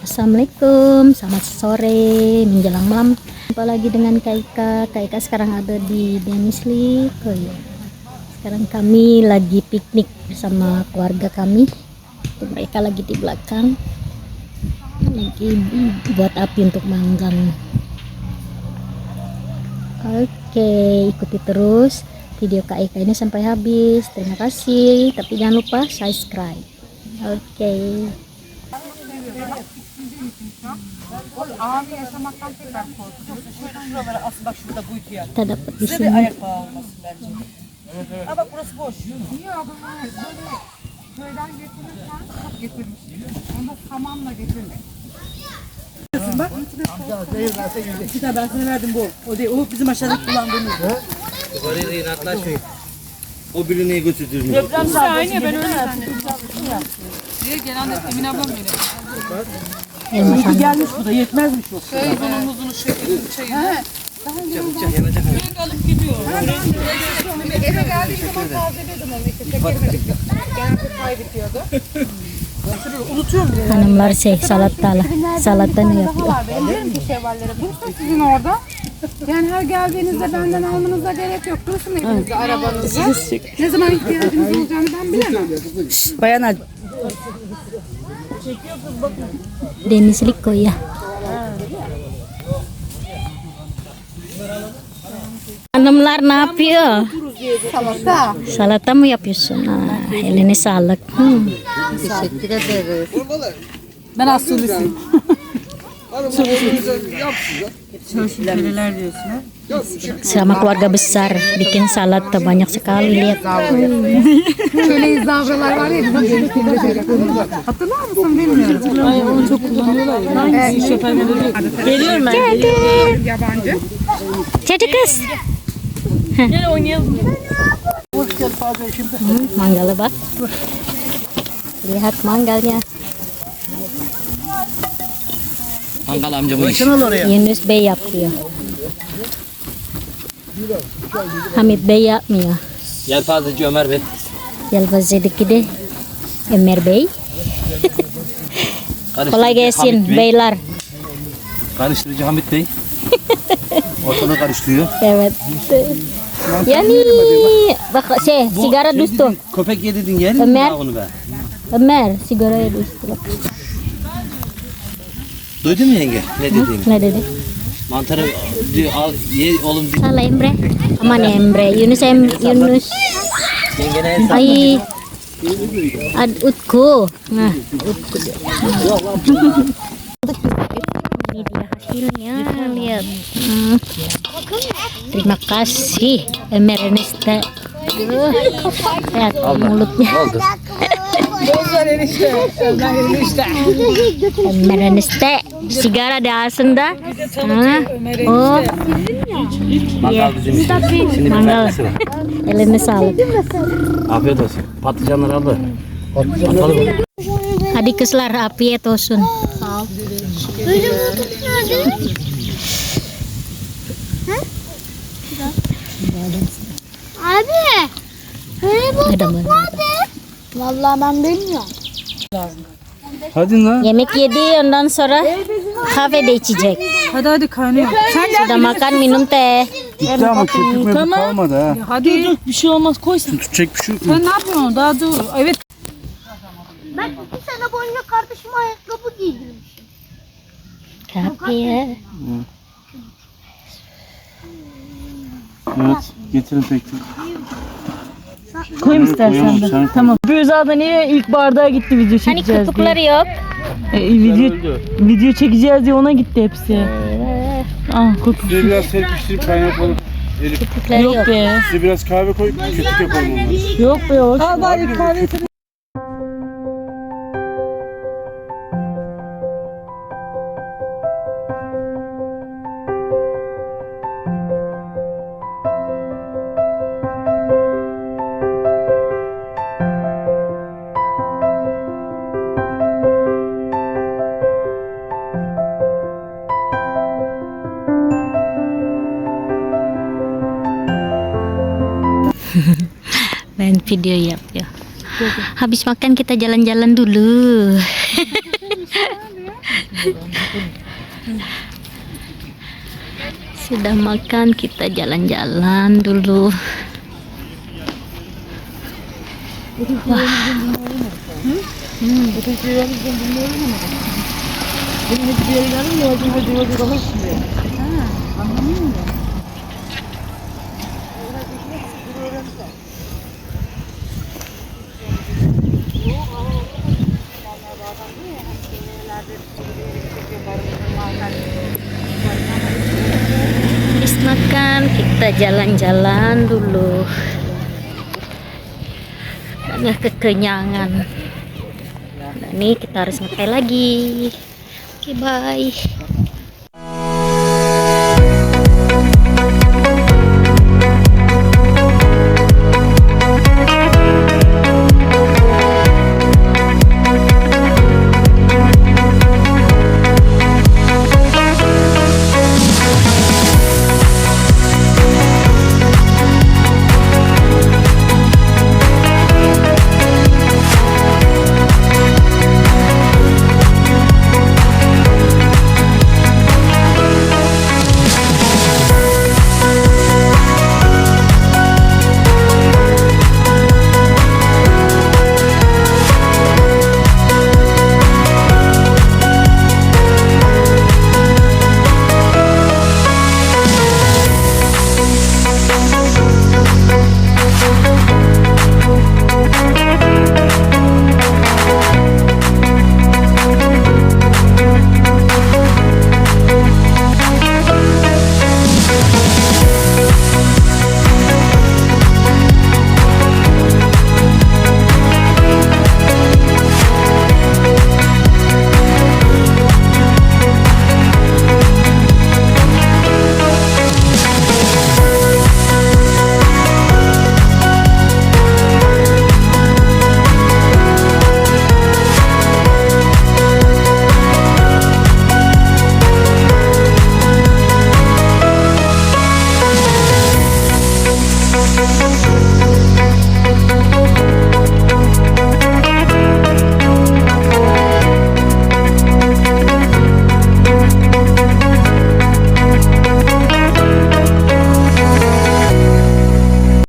Assalamualaikum, selamat sore menjelang malam. Jumpa lagi dengan Kaika. Kaika sekarang ada di Denisli. Iya. Sekarang kami lagi piknik bersama keluarga kami. Mereka lagi di belakang. Lagi buat api untuk manggang. Oke, ikuti terus video Kak Eka ini sampai habis. Terima kasih. Tapi jangan lupa subscribe. Okey. Ağır yaşamaktan tekrar korkuyorsun. Şuradan şuralara asıl bak şurada bu iki yer. Size bir şey. ayak bağı bence. Evet, evet. Ama burası boş. Niye adamlar böyle köyden getirirken çok getirmiş. Onu tamamla getirmek. Bak. Ben sana verdim bu. O değil. O bizim aşağıda kullandığımız. Bu arada inatlaşmayın. O birini götürdürmüyor. Deprem sahibi. ben öyle Diye genelde Emine ablam veriyor. İyi ki gelmiş bu da yetmezmiş o. Köy donumuzunu şekerini çayını. Eve geldiğim zaman tazeliyordum onu işte. Çekemedik. Genelde kaybediyordu. Unutuyorum bile. Hanımlar şey salatalı. Salatanı yapıyor. Benim. Dursun sizin orada. Yani her geldiğinizde benden almanıza gerek yok. Dursun evinizde arabanızda. Ne zaman ihtiyacınız olacağını ben bilemem. Bayan Denizlik koy ya. Hanımlar ne yapıyor? Salata. Salata mı yapıyorsun? Aa, eline sağlık. Hmm. Ben aslılısıyım. Şöyle diyorsun ha. Sama keluarga besar bikin salata banyak sekali lihat. Şöyle zavralar var ya bizim gençliğimde böyle. Hatırlar mısın bilmiyorum. Ay onu çok kullanıyorlar Geliyorum ben. Yabancı. Jadi kız. Gel oynayalım. Hmm, manggalnya bak. Lihat mangalnya. Mangal amca bu iş. Yunus Bey yapıyor. Hamid Bey yapmıyor. Yelpazeci Ömer Bey. Yalvazedeki de Ömer Bey. Kolay gelsin Hamit Bey. beyler. Karıştırıcı Hamit Bey. Ortalığı karıştırıyor. Evet. Yani bak şey sigara düştü. Köpek yedirdin yer mi Ömer. onu be? Ömer sigaraya düştü. Duydun mu yenge? Ne dediğimi? Ne dedi? Mantarı diyor al ye oğlum diyor. Salah Emre. Aman Emre. Yunus em Yunus. Ay. Ad Utku. Nah, Utku. Hasilnya lihat. Hmm. Terima kasih. Aduh, Lihat mulutnya. Ernesta. Sigara di ağzında. Ha? Oh, bir Mangal. eline sağlık. Afiyet olsun. Patlıcanları aldı. Atalım. Hadi kızlar afiyet Abi. Hani bu Ada mı? Vallahi ben bilmiyorum. Hadi lan. Yemek yedi ondan sonra kahve de içecek. Hadi hadi kaynıyor. Sudah makan minum teh. Bitti ama köpük Tamam. kalmadı ha. Hadi. Dur dur bir şey olmaz koy sen. Tutacak bir şey yok. Sen ne yapıyorsun? Daha dur. Evet. Ben iki sene boyunca kardeşime ayakkabı giydirmişim. Tapi ya. Evet. Getirin tek tek. Koyayım istersen de. sen. Tamam. Bürza da niye ilk bardağa gitti video Hani çekeceğiz diye. köpükleri yok. E, video, video çekeceğiz diye ona gitti hepsi. Ah kokusu. Size biraz serpiştirip kaynapalım. Köpükleri yok. Yok be. Size biraz kahve koy, köpük yapalım onları. Yok be hoş. Al bari kahve Ben video yapıyor. Habis makan kita jalan-jalan dulu. Sudah makan kita jalan-jalan dulu. Habis makan kita jalan-jalan dulu. Karena kekenyangan. Nah, ini kita harus ngapain lagi. Oke, bye.